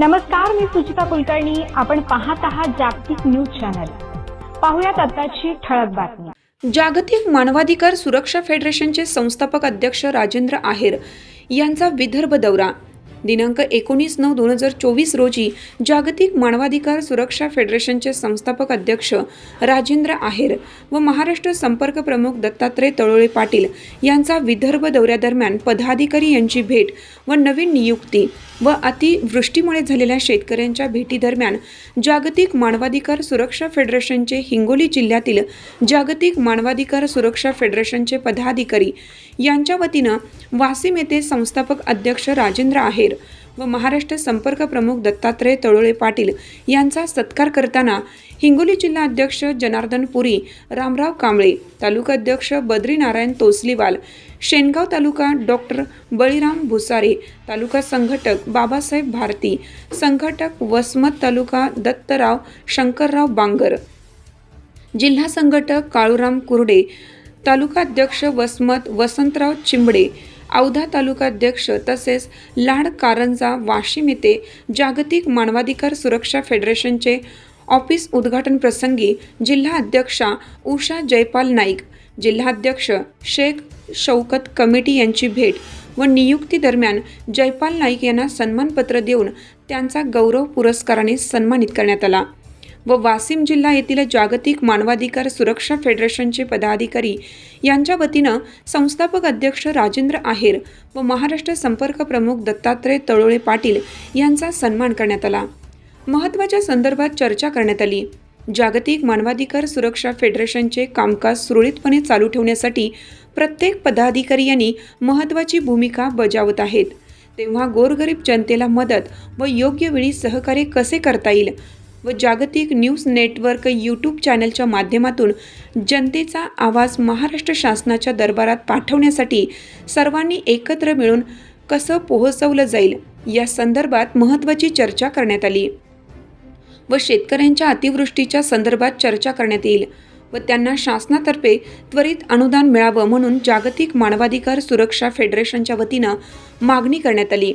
नमस्कार मी सुचिता कुलकर्णी. आपण पाहत आहात जागतिक न्यूज चॅनल. पाहुयात आताची ठळक बातमी. जागतिक मानवाधिकार सुरक्षा फेडरेशनचे संस्थापक अध्यक्ष राजेंद्र आहेर यांचा विदर्भ दौरा. दिनांक एकोणीस नऊ दोन हजार चोवीस रोजी जागतिक मानवाधिकार सुरक्षा फेडरेशनचे संस्थापक अध्यक्ष राजेंद्र आहेर व महाराष्ट्र संपर्क प्रमुख दत्तात्रय तळोळे पाटील यांचा विदर्भ दौऱ्यादरम्यान पदाधिकारी यांची भेट व नवीन नियुक्ती व अतिवृष्टीमुळे झालेल्या शेतकऱ्यांच्या भेटीदरम्यान जागतिक मानवाधिकार सुरक्षा फेडरेशनचे हिंगोली जिल्ह्यातील जागतिक मानवाधिकार सुरक्षा फेडरेशनचे पदाधिकारी यांच्या वतीनं वासिम येथे संस्थापक अध्यक्ष राजेंद्र आहेर व महाराष्ट्र संपर्क प्रमुख दत्तात्रय तळोळे पाटील यांचा सत्कार करताना हिंगोली जिल्हा अध्यक्ष जनार्दन पुरी रामराव कांबळे तालुका अध्यक्ष बद्रीनारायण तोसलीवाल शेनगाव तालुका डॉक्टर बळीराम भुसारे तालुका संघटक बाबासाहेब भारती संघटक वसमत तालुका दत्तराव शंकरराव बांगर जिल्हा संघटक काळूराम कुर्डे तालुका अध्यक्ष वसमत वसंतराव चिंबडे औधा तालुकाध्यक्ष तसेच लाड कारंजा वाशिम येथे जागतिक मानवाधिकार सुरक्षा फेडरेशनचे ऑफिस उद्घाटन प्रसंगी जिल्हा अध्यक्षा उषा जयपाल नाईक जिल्हाध्यक्ष शेख शौकत कमिटी यांची भेट व नियुक्ती दरम्यान जयपाल नाईक यांना सन्मानपत्र देऊन त्यांचा गौरव पुरस्काराने सन्मानित करण्यात आला. व वासिम जिल्हा येथील जागतिक मानवाधिकार सुरक्षा फेडरेशनचे पदाधिकारी यांच्या वतीनं संस्थापक अध्यक्ष राजेंद्र आहेर व महाराष्ट्र संपर्क प्रमुख दत्तात्रय तळोळे पाटील यांचा सन्मान करण्यात आला. महत्त्वाच्या संदर्भात चर्चा करण्यात आली. जागतिक मानवाधिकार सुरक्षा फेडरेशनचे कामकाज सुरळीतपणे चालू ठेवण्यासाठी प्रत्येक पदाधिकारी यांनी महत्त्वाची भूमिका बजावत आहेत. तेव्हा गोरगरीब जनतेला मदत व योग्य वेळी सहकार्य कसे करता येईल व जागतिक न्यूज नेटवर्क यूट्यूब चॅनलच्या माध्यमातून जनतेचा आवाज महाराष्ट्र शासनाच्या दरबारात पाठवण्यासाठी सर्वांनी एकत्र मिळून कसं पोहोचवलं जाईल या संदर्भात महत्त्वाची चर्चा करण्यात आली व शेतकऱ्यांच्या अतिवृष्टीच्या संदर्भात चर्चा करण्यात येईल व त्यांना शासनातर्फे त्वरित अनुदान मिळावं म्हणून जागतिक मानवाधिकार सुरक्षा फेडरेशनच्या वतीनं मागणी करण्यात आली.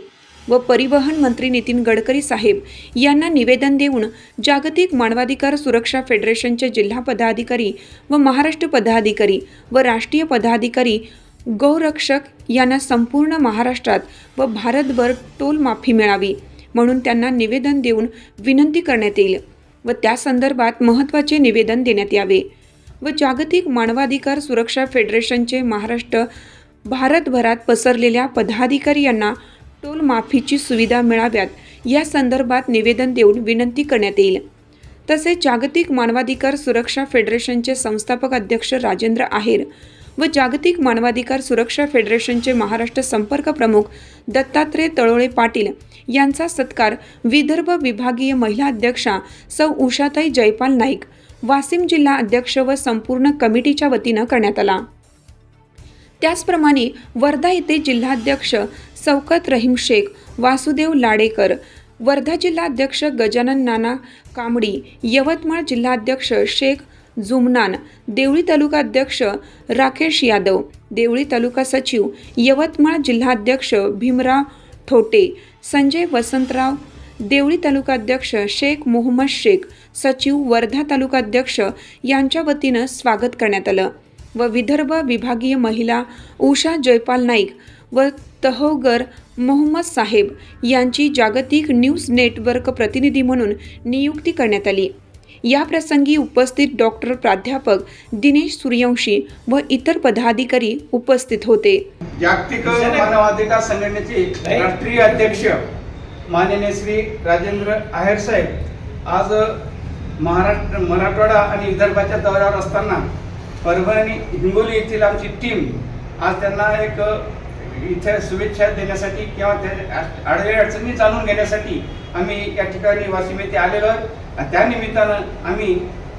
व परिवहन मंत्री नितीन गडकरी साहेब यांना निवेदन देऊन जागतिक मानवाधिकार सुरक्षा फेडरेशनचे जिल्हा पदाधिकारी व महाराष्ट्र पदाधिकारी व राष्ट्रीय पदाधिकारी गौरक्षक यांना संपूर्ण महाराष्ट्रात व भारतभर टोल माफी मिळावी म्हणून त्यांना निवेदन देऊन विनंती करण्यात येईल व त्या संदर्भात महत्त्वाचे निवेदन देण्यात यावे व जागतिक मानवाधिकार सुरक्षा फेडरेशनचे महाराष्ट्र भारतभरात पसरलेल्या पदाधिकारी यांना टोल माफीची सुविधा मिळाव्यात या संदर्भात निवेदन देऊन विनंती करण्यात येईल. तसेच जागतिक मानवाधिकार सुरक्षा फेडरेशनचे संस्थापक अध्यक्ष राजेंद्र आहेर व जागतिक मानवाधिकार सुरक्षा फेडरेशनचे महाराष्ट्र संपर्क प्रमुख दत्तात्रय तळोळे पाटील यांचा सत्कार विदर्भ विभागीय महिला अध्यक्षा सौ उषाताई जयपाल नाईक वासिम जिल्हा अध्यक्ष व संपूर्ण कमिटीच्या वतीनं करण्यात आला. त्याचप्रमाणे वर्धा येथे जिल्हाध्यक्ष चौकत रहीम शेख वासुदेव लाडेकर वर्धा जिल्हाध्यक्ष गजानन नाना कांबडी यवतमाळ जिल्हाध्यक्ष शेख जुमनान देवळी तालुकाध्यक्ष राकेश यादव देवळी तालुका सचिव यवतमाळ जिल्हाध्यक्ष भीमराव ठोटे संजय वसंतराव देवळी तालुकाध्यक्ष शेख मोहम्मद शेख सचिव वर्धा तालुकाध्यक्ष यांच्या वतीनं स्वागत करण्यात आलं. व विदर्भ विभागीय महिला उषा जयपाल नाईक व तहोगर मोहम्मद साहेब यांची जागतिक न्यूज नेटवर्क प्रतिनिधी म्हणून नियुक्ती करण्यात आली. या प्रसंगी उपस्थित डॉक्टर प्राध्यापक दिनेश सूर्यवंशी व इतर पदाधिकारी उपस्थित होते. जागतिक मानवाधिकार संघटनेचे राष्ट्रीय अध्यक्ष माननीय श्री राजेंद्र आहेर साहेब आज महाराष्ट्र मराठवाडा आणि विदर्भाच्या दौऱ्यावर असताना परभणी हिंगोली येथील आमची टीम आज त्यांना एक इथे शुभेच्छा देण्यासाठी किंवा त्या अडचणी जाणून घेण्यासाठी आम्ही या ठिकाणी वाशिम येथे आलेलो आहोत. त्यानिमित्तानं त्या निमित्तानं आम्ही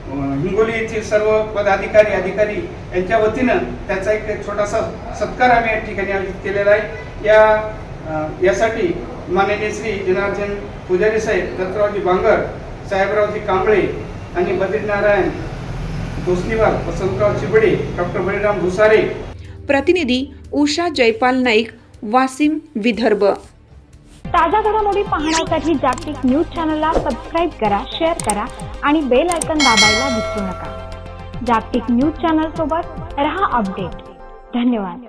हिंगोली येथील सर्व पदाधिकारी अधिकारी यांच्या वतीनं त्याचा एक छोटासा सत्कार आम्ही या ठिकाणी आयोजित केलेला आहे. या यासाठी माननीय श्री जनार्दन पुजारी साहेब दत्तरावजी बांगर साहेबरावजी कांबळे आणि बद्रीनारायण तोसनीवाल वसंतराव चिबडे डॉक्टर बळीराम भुसारे. प्रतिनिधी उषा जयपाल नाईक वासिम विदर्भ. ताज्या घडामोडी पाहण्यासाठी जागतिक न्यूज चॅनलला सबस्क्राईब करा शेअर करा आणि बेल आयकन दाबायला विसरू नका. जागतिक न्यूज चॅनल सोबत रहा अपडेट. धन्यवाद.